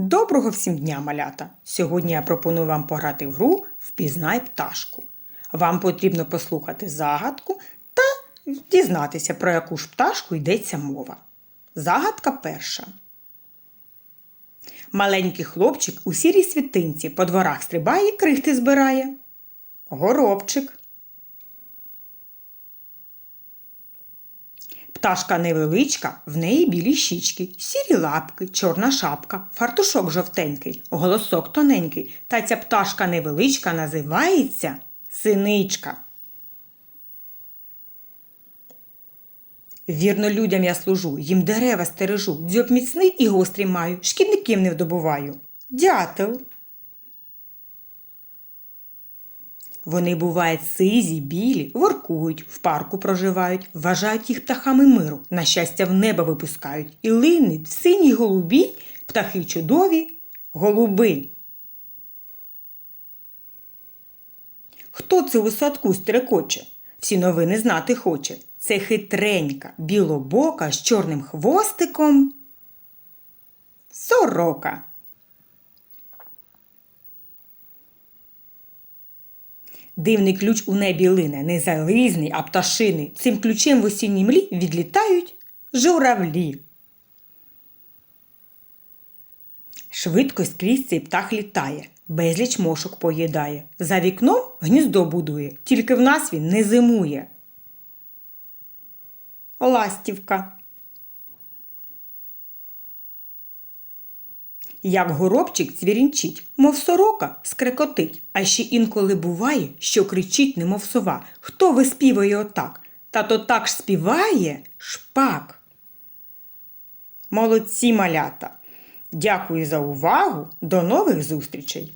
Доброго всім дня, малята! Сьогодні я пропоную вам пограти в гру Впізнай пташку. Вам потрібно послухати загадку та дізнатися, про яку ж пташку йдеться мова. Загадка перша. Маленький хлопчик у сірій світинці по дворах стрибає і крихти збирає. Горобчик. Пташка невеличка, в неї білі щічки, сірі лапки, чорна шапка, фартушок жовтенький, голосок тоненький. Та ця пташка невеличка називається синичка. Вірно людям я служу, їм дерева стережу, дзьоб міцний і гострий маю, шкідників не вдобуваю. Дятел. Вони бувають сизі, білі, воркують, в парку проживають, вважають їх птахами миру, на щастя в небо випускають і линуть в синій голубій птахи чудові, голуби. Хто це у садку стрекоче? Всі новини знати хоче. Це хитренька, білобока з чорним хвостиком. Сорока. Дивний ключ у небі лине, не залізний, а пташиний. Цим ключем в осінній млі відлітають журавлі. Швидко скрізь цей птах літає, безліч мошок поїдає. За вікном гніздо будує, тільки в нас він не зимує. Ластівка. Як горобчик цвірінчить, мов сорока скрекотить, а ще інколи буває, що кричить, немов сова. Хто виспіває отак? Та то так ж співає шпак. Молодці малята! Дякую за увагу. До нових зустрічей!